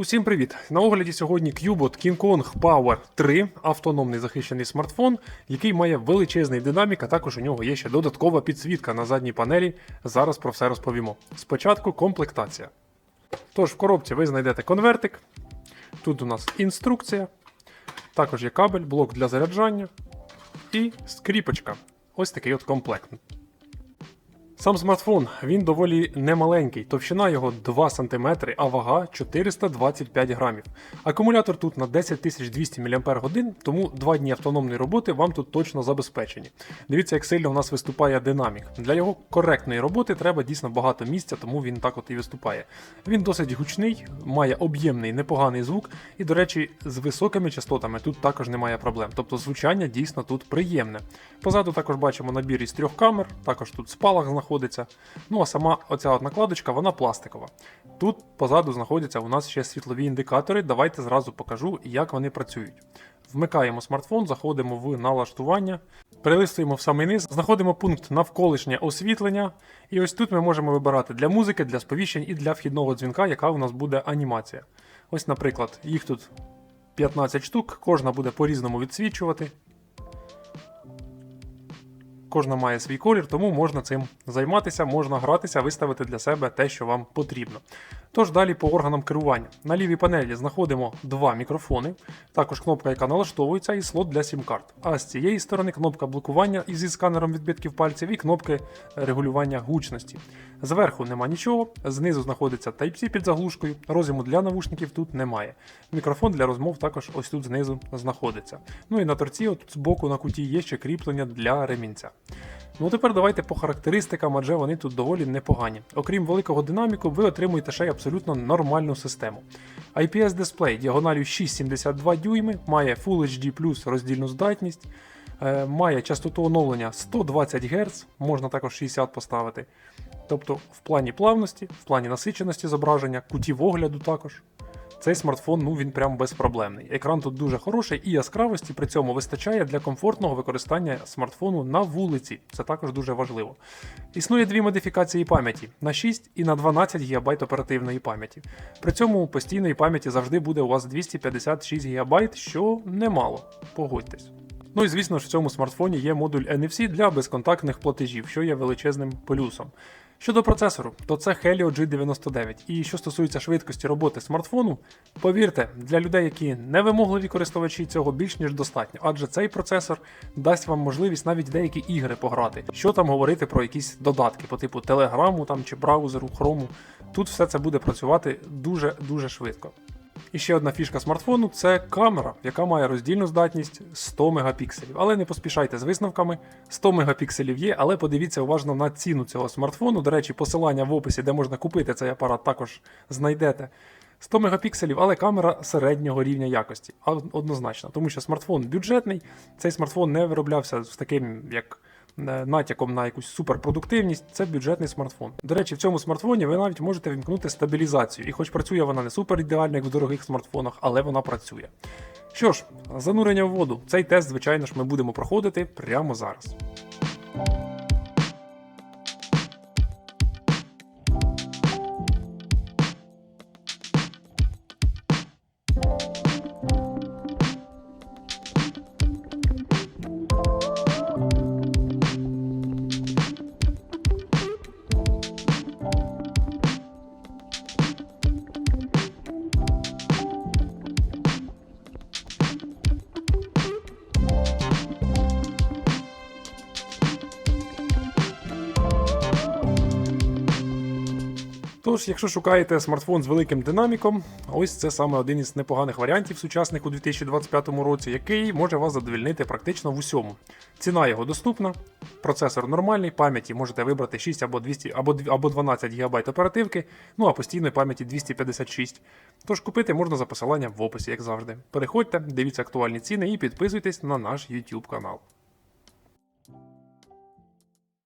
Усім привіт! На огляді сьогодні Qbot King Kong Power 3 автономний захищений смартфон, який має величезний динамік, а також у нього є ще додаткова підсвітка на задній панелі. Зараз про все розповімо. Спочатку комплектація. Тож в коробці ви знайдете конвертик. Тут у нас інструкція, також є кабель, блок для заряджання і скріпочка. Ось такий от комплект. Сам смартфон він доволі немаленький, товщина його 2 см, а вага 425 грамів. Акумулятор тут на 10200 мАч, тому 2 дні автономної роботи вам тут точно забезпечені. Дивіться, як сильно у нас виступає динамік. Для його коректної роботи треба дійсно багато місця, тому він так от і виступає. Він досить гучний, має об'ємний непоганий звук, і, до речі, з високими частотами тут також немає проблем. Тобто звучання дійсно тут приємне. Позаду також бачимо набір із трьох камер, також тут спалах знаходиться. Ну а сама оця от накладочка, вона пластикова. Тут позаду знаходяться у нас ще світлові індикатори. Давайте зразу покажу, як вони працюють. Вмикаємо смартфон, заходимо в налаштування, прилистуємо в самий низ, знаходимо пункт навколишнє освітлення. І ось тут ми можемо вибирати для музики, для сповіщень і для вхідного дзвінка, яка у нас буде анімація. Ось, наприклад, їх тут 15 штук, кожна буде по-різному відсвічувати. Кожна має свій колір, тому можна цим займатися, можна гратися, виставити для себе те, що вам потрібно. Тож далі по органам керування. На лівій панелі знаходимо два мікрофони, також кнопка, яка налаштовується, і слот для сім-карт. А з цієї сторони кнопка блокування зі сканером відбитків пальців і кнопки регулювання гучності. Зверху нема нічого, знизу знаходиться Type-C під заглушкою, розіму для навушників тут немає. Мікрофон для розмов також ось тут знизу знаходиться. Ну і на торці, от збоку на куті є ще кріплення для ремінця. Ну тепер давайте по характеристикам, адже вони тут доволі непогані. Окрім великого динаміку, ви отримуєте ще й абсолютно нормальну систему. IPS дисплей діагоналю 6,72 дюйми, має Full HD роздільну здатність, е, має частоту оновлення 120 Гц, можна також 60 поставити. Тобто в плані плавності, в плані насиченості зображення, кутів огляду також. Цей смартфон ну він прям безпроблемний. Екран тут дуже хороший і яскравості при цьому вистачає для комфортного використання смартфону на вулиці. Це також дуже важливо. Існує дві модифікації пам'яті на 6 і на 12 ГБ оперативної пам'яті. При цьому постійної пам'яті завжди буде у вас 256 ГБ, що немало. Погодьтесь. Ну і звісно ж в цьому смартфоні є модуль NFC для безконтактних платежів, що є величезним плюсом. Щодо процесору, то це Helio G99. І що стосується швидкості роботи смартфону, повірте, для людей, які невимогливі користувачі, цього більш ніж достатньо, адже цей процесор дасть вам можливість навіть деякі ігри пограти. Що там говорити про якісь додатки по типу Телеграму там чи браузеру, хрому. Тут все це буде працювати дуже-дуже швидко. І ще одна фішка смартфону це камера, яка має роздільну здатність 100 мегапікселів. Але не поспішайте з висновками. 100 мегапікселів є, але подивіться уважно на ціну цього смартфону. До речі, посилання в описі, де можна купити цей апарат, також знайдете. 100 мегапікселів, але камера середнього рівня якості. Однозначно, тому що смартфон бюджетний, цей смартфон не вироблявся з таким, як натяком на якусь суперпродуктивність, це бюджетний смартфон. До речі, в цьому смартфоні ви навіть можете вімкнути стабілізацію, і хоч працює вона не супер ідеально, як в дорогих смартфонах, але вона працює. Що ж, занурення в воду. Цей тест, звичайно ж, ми будемо проходити прямо зараз. Тож, якщо шукаєте смартфон з великим динаміком, ось це саме один із непоганих варіантів сучасних у 2025 році, який може вас задовільнити практично в усьому. Ціна його доступна, процесор нормальний, пам'яті можете вибрати 6 або 200 або, або 12 ГБ оперативки, ну а постійної пам'яті 256. Тож купити можна за посиланням в описі, як завжди. Переходьте, дивіться актуальні ціни і підписуйтесь на наш YouTube канал.